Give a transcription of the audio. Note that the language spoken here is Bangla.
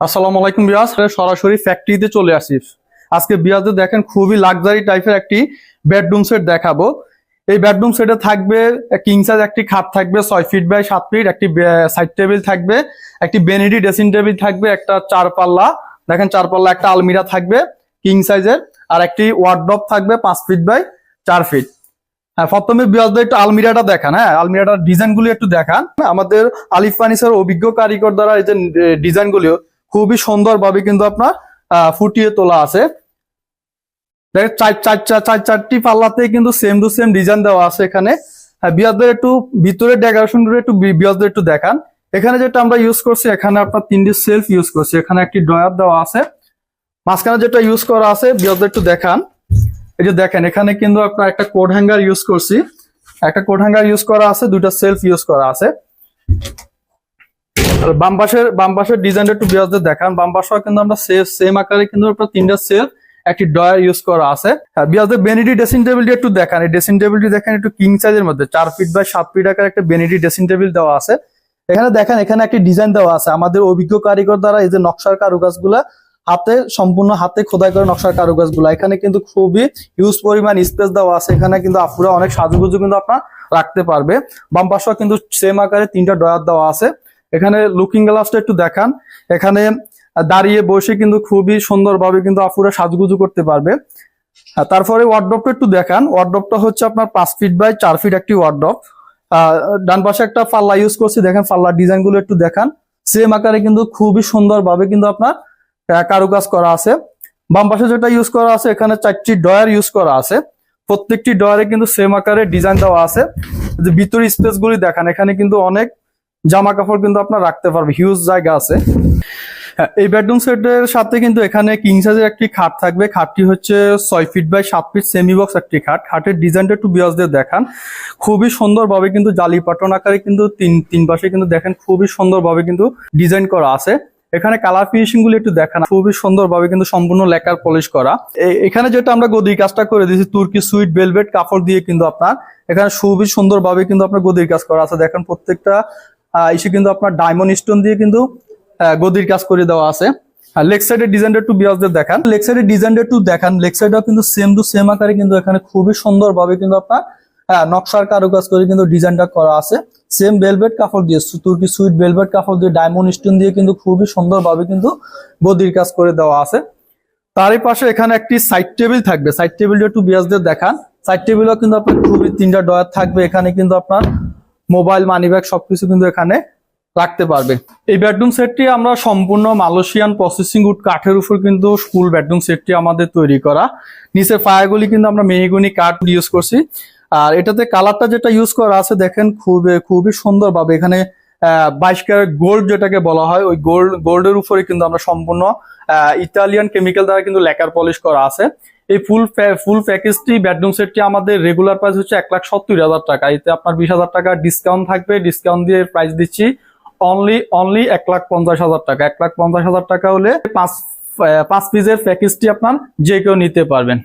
আসসালামু আলাইকুম বিয়াস। সরাসরি ফ্যাক্টরিতে চলে আসিস আজকে বিয়াসে দেখেন খুবই লাক্সারি টাইপের একটি বেডরুম সেট দেখাবো। এই বেডরুম সেটে থাকবে কিং সাইজ একটি খাট থাকবে, ছয় ফিট বাই সাত ফিট একটি সাইড টেবিল থাকবে, একটি বেনিডি ড্রেসিং টেবিল থাকবে, একটা চার পাল্লা দেখেন চার পাল্লা একটা আলমিরা থাকবে কিং সাইজের আর একটি ওয়ার্ড্রপ থাকবে পাঁচ ফিট বাই চার ফিট হ্যাঁ প্রথমে বিয়াসদের একটু আলমিরাটা দেখান হ্যাঁ আলমিরাটার ডিজাইন গুলি একটু দেখান। আমাদের আলিফ অভিজ্ঞ কারিগর দ্বারা এই যে ডিজাইন গুলিও খুবই সুন্দরভাবে কিন্তু আপনার ফুটিয়ে তোলা আছে। দেখেন, চার চার চার চার, চারটি পাল্লাতে কিন্তু সেম টু সেম ডিজাইন দেওয়া আছে এখানে। হ্যাঁ একটু ভিতরের ডেকোরেশনগুলো একটু বি- একটু দেখান। এখানে যেটা আমরা ইউজ করছি, এখানে আপনার তিনটি সেলফ ইউজ করছি। এখানে একটি ড্রয়ার দেওয়া আছে। মাঝখানে যেটা ইউজ করা আছে বিয়াসদের একটু দেখান। এই যে দেখেন, এখানে কিন্তু আপনার একটা কোড হ্যাঙ্গার ইউজ করছি। একটা কোড হ্যাঙ্গার ইউজ করা আছে, দুইটা সেলফ ইউজ করা আছে। বাম পাশের বাম পাশের ডিজাইনটা একটু বিরাজদের দেখান। বাম কিন্তু আমরা সেফ সেম আকারে কিন্তু আপনার তিনটা সেলফ একটি ডয়ার ইউজ করা আছে। বিরাজদের বেনিডি ড্রেসিং টেবিলটি একটু দেখান। এই ড্রেসিং টেবিলটি দেখেন একটু কিং সাইজের মধ্যে। চার ফিট বাই সাত ফিট আকার একটা বেনিডি ড্রেসিং টেবিল দেওয়া আছে। এখানে দেখেন, এখানে একটি ডিজাইন দেওয়া আছে। আমাদের অভিজ্ঞ কারিগর দ্বারা এই যে নকশার কারুকাজগুলা হাতে, সম্পূর্ণ হাতে খোদাই করে নকশার কারুকাজগুলো। এখানে কিন্তু খুবই ইউজ পরিমাণ স্পেস দেওয়া আছে। এখানে কিন্তু আপুরা অনেক সাজুগুজু কিন্তু আপনার রাখতে পারবে। বাম পাশেও কিন্তু সেম আকারে তিনটা ডয়ার দেওয়া আছে। এখানে লুকিং গ্লাসটা একটু দেখান। এখানে দাঁড়িয়ে বসে কিন্তু খুবই সুন্দরভাবে কিন্তু আপুরা সাজগুজু করতে পারবে। তারপরে ওয়ার্ড্রপটা একটু দেখান। ওয়ার্ড্রপটা হচ্ছে আপনার পাঁচ ফিট বাই চার ফিট একটি ওয়ার্ড্রপ ডান পাশে একটা পাল্লা ইউজ করছি। দেখেন পাল্লার ডিজাইনগুলো একটু দেখান। সেম আকারে কিন্তু খুবই সুন্দরভাবে কিন্তু আপনার কারুকাজ করা আছে। বাম পাশে যেটা ইউজ করা আছে, এখানে চারটি ডয়ার ইউজ করা আছে। প্রত্যেকটি ডয়ারে কিন্তু সেম আকারে ডিজাইন দেওয়া আছে। যে ভিতরে স্পেস গুলি দেখান, এখানে কিন্তু অনেক জামা কাপড় কিন্তু আপনার রাখতে পারবে হিউজ জায়গা আছে। হ্যাঁ, এই বেডরুম সেটের সাথে কিন্তু এখানে কিং সাইজের একটি খাট থাকবে। খাটটি হচ্ছে ছয় ফিট বাই সাত ফিট সেমি বক্স একটি খাট। খাটের ডিজাইনটা একটু বিয়াসদের দেখান। খুবই সুন্দরভাবে কিন্তু জালি পাটন আকারে কিন্তু তিন তিন পাশে কিন্তু দেখেন খুবই সুন্দরভাবে কিন্তু ডিজাইন করা আছে। এখানে কালার ফিনিশিংগুলো একটু দেখান। খুবই সুন্দরভাবে কিন্তু সম্পূর্ণ লেকার পলিশ করা। এখানে যেটা আমরা গদির কাজটা করে দিয়েছি তুর্কি সুইট বেলভেট কাপড় দিয়ে কিন্তু আপনার। এখানে খুবই সুন্দরভাবে কিন্তু আপনার গদির কাজ করা আছে। দেখেন প্রত্যেকটা ইসে কিন্তু আপনার ডায়মন্ড স্টোন দিয়ে কিন্তু গদির কাজ করে দেওয়া আছে। লেগ সাইডের ডিজাইনটা একটু বিরাজদের দেখান। লেগ সাইডের ডিজাইনটা একটু দেখান। লেগ সাইডটাও কিন্তু সেম টু সেম আকারে কিন্তু এখানে খুবই সুন্দরভাবে কিন্তু আপনার নকশার কারুকাজ করে কিন্তু ডিজাইনটা করা আছে। সেম ভেলভেট কাপড় দিয়ে তুর্কি সুইট ভেলভেট কাপড় দিয়ে ডায়মন্ড স্টোন দিয়ে কিন্তু খুবই সুন্দরভাবে কিন্তু গদির কাজ করে দেওয়া আছে। তারই পাশে এখানে একটি সাইড টেবিল থাকবে। সাইড টেবিলটা একটু বিরাজদের দেখান। সাইড টেবিলও কিন্তু আপনার খুবই তিনটা ডয়ার থাকবে। এখানে কিন্তু আপনার মোবাইল মানি ব্যাগ সবকিছু কিন্তু এখানে রাখতে পারবে। এই বেডরুম সেটটি আমরা সম্পূর্ণ মালয়েশিয়ান প্রসেসিং উড কাঠের উপর কিন্তু ফুল বেডরুম সেটটি আমাদের তৈরি করা। নিচের ফায়ারগুলি কিন্তু আমরা মেহগুনি কাঠ ইউজ করছি। আর এটাতে কালারটা যেটা ইউজ করা আছে, দেখেন খুবই খুবই সুন্দর ভাবে এখানে বাইশ ক্যারেট গোল্ড যেটাকে বলা হয়, ওই গোল্ড গোল্ডের উপরে কিন্তু আমরা সম্পূর্ণ ইতালিয়ান কেমিক্যাল দ্বারা কিন্তু লেকার পলিশ করা আছে। এই ফুল ফুল প্যাকেজটি বেডরুম সেটটি আমাদের রেগুলার প্রাইস হচ্ছে এক লাখ সত্তর হাজার টাকা। এতে আপনার বিশ হাজার টাকা ডিসকাউন্ট থাকবে। ডিসকাউন্ট দিয়ে প্রাইস দিচ্ছি অনলি অনলি এক লাখ পঞ্চাশ হাজার টাকা। এক লাখ পঞ্চাশ হাজার টাকা হলে পাঁচ পাঁচ পিসের প্যাকেজটি আপনার যে কেউ নিতে পারবেন।